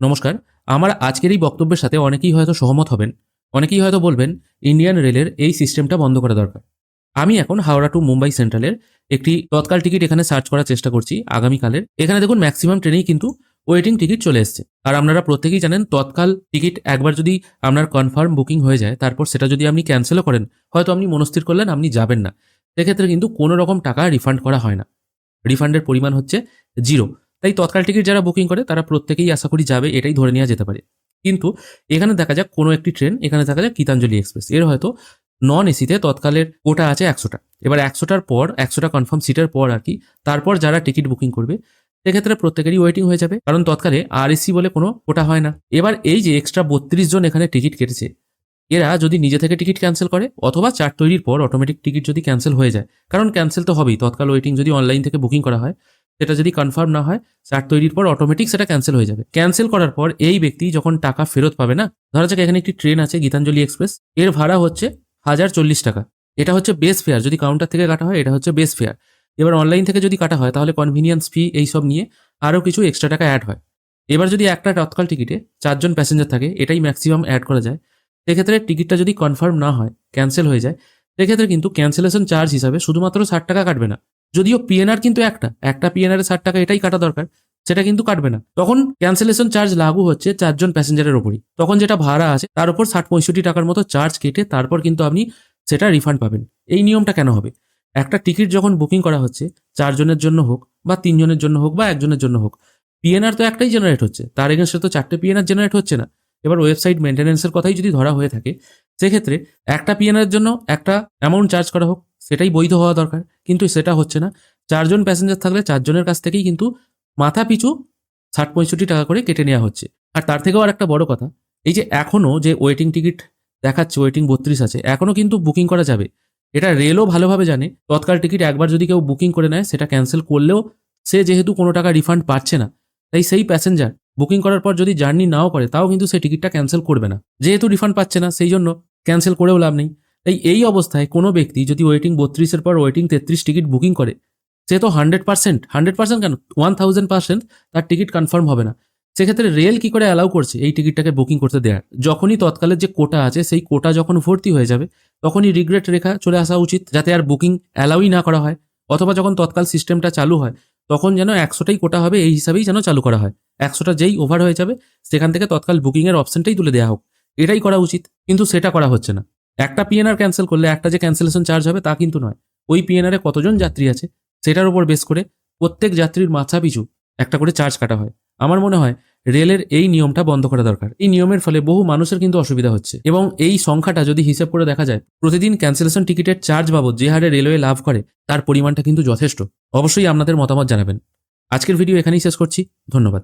নমস্কার, আমার আজকের এই বক্তব্যের সাথে অনেকেই হয়তো সহমত হবেন, অনেকেই হয়তো বলবেন ইন্ডিয়ান রেলের এই সিস্টেমটা বন্ধ করা দরকার। আমি এখন হাওড়া টু মুম্বাই সেন্ট্রালের একটি তৎকাল টিকিট এখানে সার্চ করার চেষ্টা করছি আগামীকালের। এখানে দেখুন ম্যাক্সিমাম ট্রেনেই কিন্তু ওয়েটিং টিকিট চলে এসছে। আর আপনারা প্রত্যেকেই জানেন তৎকাল টিকিট একবার যদি আপনার কনফার্ম বুকিং হয়ে যায়, তারপর সেটা যদি আপনি ক্যান্সেলও করেন, হয়তো আপনি মনস্থির করলেন আপনি যাবেন না। সেক্ষেত্রে কিন্তু কোনো রকম টাকা রিফান্ড করা হয় না। রিফান্ডের পরিমাণ হচ্ছে জিরো। তাই তৎকাল টিকিট যারা বুকিং করে, তারা প্রত্যেকেই আশা করি যাবে, এটাই ধরে নেওয়া যেতে পারে। কিন্তু এখানে দেখা যাক কোনো একটি ট্রেন, এখানে দেখা যাক গীতাঞ্জলি এক্সপ্রেস। এর হয়তো নন এসিতে তৎকালের কোটা আছে একশোটা। এবার একশোটার পর, একশোটা কনফার্ম সিটের পর আর কি, তারপর যারা টিকিট বুকিং করবে, সেক্ষেত্রে প্রত্যেকেরই ওয়েটিং হয়ে যাবে। কারণ তৎকালে আর এসি বলে কোনো কোটা হয় না। এবার এই যে এক্সট্রা বত্রিশ জন এখানে টিকিট কেটেছে, এরা যদি নিজে থেকে টিকিট ক্যান্সেল করে, অথবা চার্ট তৈরির পর অটোমেটিক টিকিট যদি ক্যান্সেল হয়ে যায়। কারণ ক্যান্সেল তো হবেই, তৎকাল ওয়েটিং যদি অনলাইন থেকে বুকিং করা হয়। সেটা যদি কনফার্ম না হয় চার্ট তৈরির পর অটোমেটিক সেটা ক্যান্সেল হয়ে যাবে। ক্যান্সেল করার পর এই ব্যক্তি যখন টাকা ফেরত পাবে না, ধরা যাক এখানে একটি ট্রেন আছে, গীতাঞ্জলি এক্সপ্রেস এর ভাড়া হচ্ছে হাজার চল্লিশ টাকা। এটা হচ্ছে বেস ফেয়ার যদি কাউন্টার থেকে কাটা হয়, এটা হচ্ছে বেস ফেয়ার এবার অনলাইন থেকে যদি কাটা হয়, তাহলে কনভিনিয়েন্স ফি এইসব নিয়ে আরও কিছু এক্সট্রা টাকা অ্যাড হয়। এবার যদি একটা তৎকাল টিকিটে চারজন প্যাসেঞ্জার থাকে, এটাই ম্যাক্সিমাম অ্যাড করা যায়। সেক্ষেত্রে টিকিটটা যদি কনফার্ম না হয় ক্যান্সেল হয়ে যায়, সেক্ষেত্রে কিন্তু ক্যান্সেলেশন চার্জ হিসাবে শুধুমাত্র ষাট টাকা কাটবে না। যদিও পিএনআর কিন্তু একটা একটা পিএনআর ষাট টাকা এটাই কাটা দরকার, সেটা কিন্তু কাটবে না। তখন ক্যান্সেলেশন চার্জ লাগু হচ্ছে চারজন প্যাসেঞ্জারের ওপরই তখন যেটা ভাড়া আছে, তার উপর ষাট পঁয়ষট্টি টাকার মতো চার্জ কেটে তারপর কিন্তু আপনি সেটা রিফান্ড পাবেন। এই নিয়মটা কেন হবে? একটা টিকিট যখন বুকিং করা হচ্ছে, চারজনের জন্য হোক বা তিনজনের জন্য হোক বা একজনের জন্য হোক পিএনআর তো একটাই জেনারেট হচ্ছে। তার এগেনস্টে তো চারটে পিএনআর জেনারেট হচ্ছে না। এবার ওয়েবসাইট মেনটেন্যান্সের কথাই যদি ধরা হয়ে থাকে, সেক্ষেত্রে একটা পিএনআর জন্য একটা অ্যামাউন্ট চার্জ করা হোক সেটাই বৈধ হওয়া দরকার। কিন্তু সেটা হচ্ছে না। চারজন প্যাসেঞ্জার থাকলে চারজনের কাছ থেকেই কিন্তু মাথা পিছু ষাট পঁয়ষট্টি টাকা করে কেটে নেওয়া হচ্ছে। আর তার থেকেও আর একটা বড় কথা, এই যে এখনও যে ওয়েটিং টিকিট দেখাচ্ছে ওয়েটিং বত্রিশ আছে, এখনও কিন্তু বুকিং করা যাবে। এটা রেলও ভালোভাবে জানে, তৎকাল টিকিট একবার যদি কেউ বুকিং করে নেয়, সেটা ক্যান্সেল করলেও সে যেহেতু কোনো টাকা রিফান্ড পাচ্ছে না, তাই সেই প্যাসেঞ্জার বুকিং করার পর যদি জার্নি নাও করে, তাও কিন্তু সে টিকিটটা ক্যান্সেল করবে না। যেহেতু রিফান্ড পাচ্ছে না সেই জন্য ক্যান্সেল করেও লাভ নেই। তাই এই অবস্থায় কোনো ব্যক্তি যদি ওয়েটিং বত্রিশের পর ওয়েটিং তেত্রিশ টিকিট বুকিং করে, সে তো হান্ড্রেড পার্সেন্ট হান্ড্রেড পার্সেন্ট কেন? ওয়ান থাউজেন্ড পার্সেন্ট তার টিকিট কনফার্ম হবে না। সেক্ষেত্রে রেল কি করে অ্যালাউ করছে? এই টিকিটটাকে বুকিং করতে দেওয়ার যখনই তৎকালের যে কোটা আছে, সেই কোটা যখন ভর্তি হয়ে যাবে, তখনই রিগ্রেট রেখা চলে আসা উচিত, যাতে আর বুকিং অ্যালাউই না করা হয়। অথবা যখন তৎকাল সিস্টেমটা চালু হয়, তখন যেন একশোটাই কোটা হবে, এই হিসাবেই যেন চালু করা হয়। একশোটা যেই ওভার হয়ে যাবে, সেখান থেকে তৎকাল বুকিংয়ের অপশনটাই তুলে দেওয়া হোক। এটাই করা উচিত, কিন্তু সেটা করা হচ্ছে না। একটা পিএনআর ক্যান্সেল করলে, একটা যে ক্যান্সেলেশন চার্জ হবে তা কিন্তু নয়। ওই পিএনআরে কতজন যাত্রী আছে, সেটার উপর বেস করে প্রত্যেক যাত্রীর মাথা পিছু একটা করে চার্জ কাটা হয়। আমার মনে হয় রেলের এই নিয়মটা বন্ধ করা দরকার। এই নিয়মের ফলে বহু মানুষের কিন্তু অসুবিধা হচ্ছে এবং এই সংখ্যাটা যদি হিসেব করে দেখা যায়, প্রতিদিন ক্যান্সেলেশন টিকিটের চার্জ বাবদ যে হারে রেলওয়ে লাভ করে, তার পরিমাণটা কিন্তু যথেষ্ট। অবশ্যই আপনাদের মতামত জানাবেন। আজকের ভিডিও এখানেই শেষ করছি। ধন্যবাদ।